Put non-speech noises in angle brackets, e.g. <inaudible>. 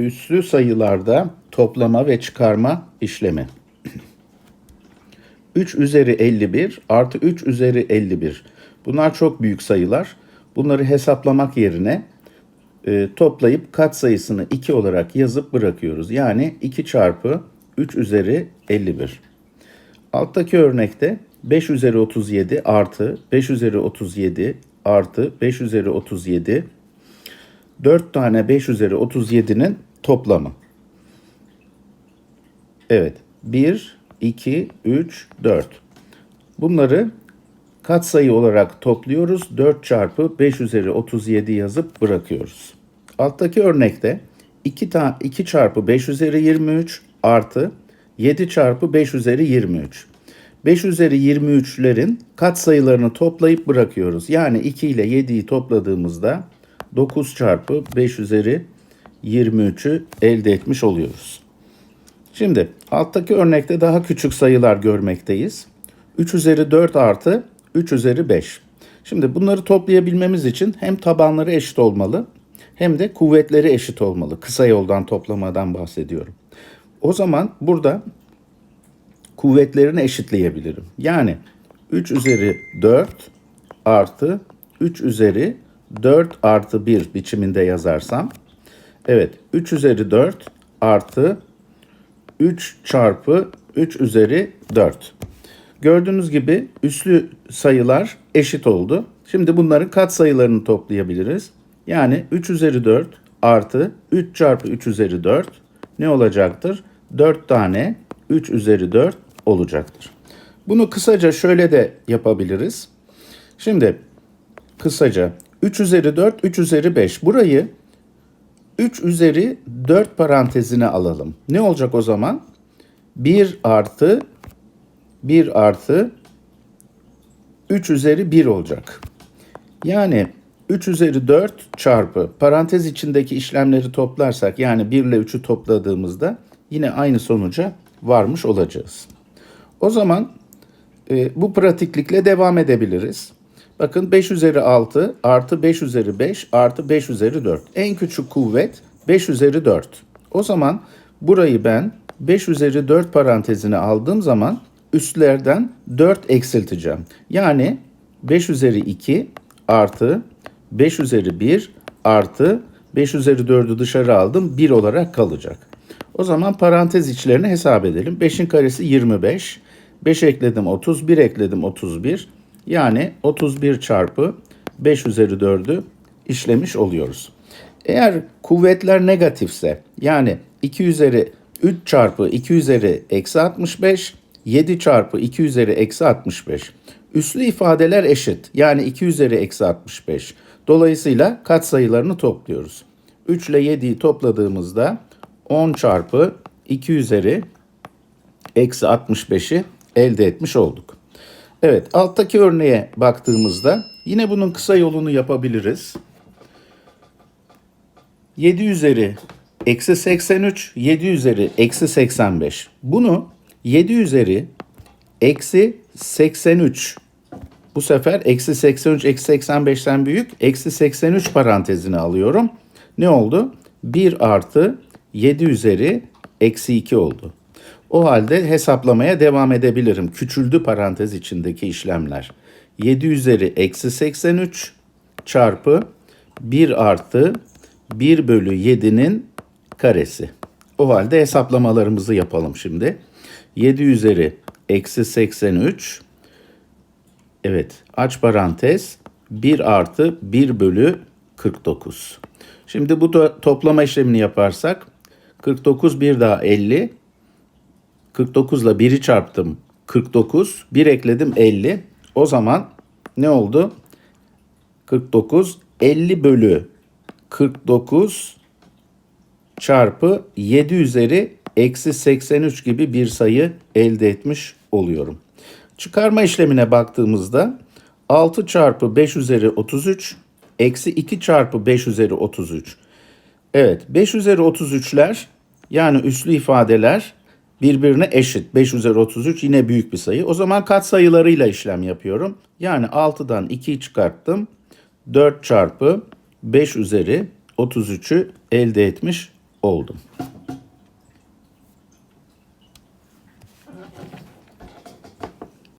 Üslü sayılarda toplama ve çıkarma işlemi. <clears throat> 3 üzeri 51 artı 3 üzeri 51. Bunlar çok büyük sayılar. Bunları hesaplamak yerine e, toplayıp katsayısını 2 olarak yazıp bırakıyoruz. Yani 2 çarpı 3 üzeri 51. Alttaki örnekte 5 üzeri 37 artı 5 üzeri 37 artı 5 üzeri 37 4 tane 5 üzeri 37'nin toplamı. Evet. 1, 2, 3, 4. Bunları katsayı olarak topluyoruz. 4 çarpı 5 üzeri 37 yazıp bırakıyoruz. Alttaki örnekte 2, ta 2 çarpı 5 üzeri 23 artı 7 çarpı 5 üzeri 23. 5 üzeri 23'lerin katsayılarını toplayıp bırakıyoruz. Yani 2 ile 7'yi topladığımızda 9 çarpı 5 üzeri 23'ü elde etmiş oluyoruz. Şimdi alttaki örnekte daha küçük sayılar görmekteyiz. 3 üzeri 4 artı 3 üzeri 5. Şimdi bunları toplayabilmemiz için hem tabanları eşit olmalı hem de kuvvetleri eşit olmalı. Kısa yoldan toplamadan bahsediyorum. O zaman burada kuvvetlerini eşitleyebilirim. Yani 3 üzeri 4 artı 3 üzeri 4 artı 1 biçiminde yazarsam evet 3 üzeri 4 artı 3 çarpı 3 üzeri 4. Gördüğünüz gibi üslü sayılar eşit oldu. Şimdi bunların kat sayılarını toplayabiliriz. Yani 3 üzeri 4 artı 3 çarpı 3 üzeri 4 ne olacaktır? 4 tane 3 üzeri 4 olacaktır. Bunu kısaca şöyle de yapabiliriz. Şimdi kısaca 3 üzeri 4, 3 üzeri 5. Burayı 3 üzeri 4 parantezine alalım. Ne olacak o zaman? 1 artı 1 artı 3 üzeri 1 olacak. Yani 3 üzeri 4 çarpı parantez içindeki işlemleri toplarsak yani 1 ile 3'ü topladığımızda yine aynı sonuca varmış olacağız. O zaman e, bu pratiklikle devam edebiliriz. Bakın 5 üzeri 6 artı 5 üzeri 5 artı 5 üzeri 4. En küçük kuvvet 5 üzeri 4. O zaman burayı ben 5 üzeri 4 parantezine aldığım zaman üstlerden 4 eksilteceğim. Yani 5 üzeri 2 artı 5 üzeri 1 artı 5 üzeri 4'ü dışarı aldım 1 olarak kalacak. O zaman parantez içlerini hesap edelim. 5'in karesi 25. 5 ekledim 30, 1 ekledim 31. Yani 31 çarpı 5 üzeri 4'ü işlemiş oluyoruz. Eğer kuvvetler negatifse yani 2 üzeri 3 çarpı 2 üzeri eksi 65, 7 çarpı 2 üzeri eksi 65. Üslü ifadeler eşit yani 2 üzeri eksi 65. Dolayısıyla katsayılarını topluyoruz. 3 ile 7'yi topladığımızda 10 çarpı 2 üzeri eksi 65'i elde etmiş olduk. Evet alttaki örneğe baktığımızda yine bunun kısa yolunu yapabiliriz. 7 üzeri eksi 83, 7 üzeri eksi 85. Bunu 7 üzeri eksi 83 bu sefer eksi 83 eksi 85'ten büyük eksi 83 parantezine alıyorum. Ne oldu? 1 artı 7 üzeri eksi 2 oldu. O halde hesaplamaya devam edebilirim. Küçüldü parantez içindeki işlemler. 7 üzeri eksi 83 çarpı 1 artı 1 bölü 7'nin karesi. O halde hesaplamalarımızı yapalım şimdi. 7 üzeri eksi 83 Evet aç parantez 1 artı 1 bölü 49. Şimdi bu da toplama işlemini yaparsak 49 bir daha 50 49 ile 1'i çarptım 49 1 ekledim 50 o zaman ne oldu? 49 50 bölü 49 çarpı 7 üzeri eksi 83 gibi bir sayı elde etmiş oluyorum. Çıkarma işlemine baktığımızda 6 çarpı 5 üzeri 33 eksi 2 çarpı 5 üzeri 33. Evet 5 üzeri 33'ler yani üslü ifadeler birbirine eşit. 5 üzeri 33 yine büyük bir sayı. O zaman kat sayılarıyla işlem yapıyorum. Yani 6'dan 2'yi çıkarttım. 4 çarpı 5 üzeri 33'ü elde etmiş oldum.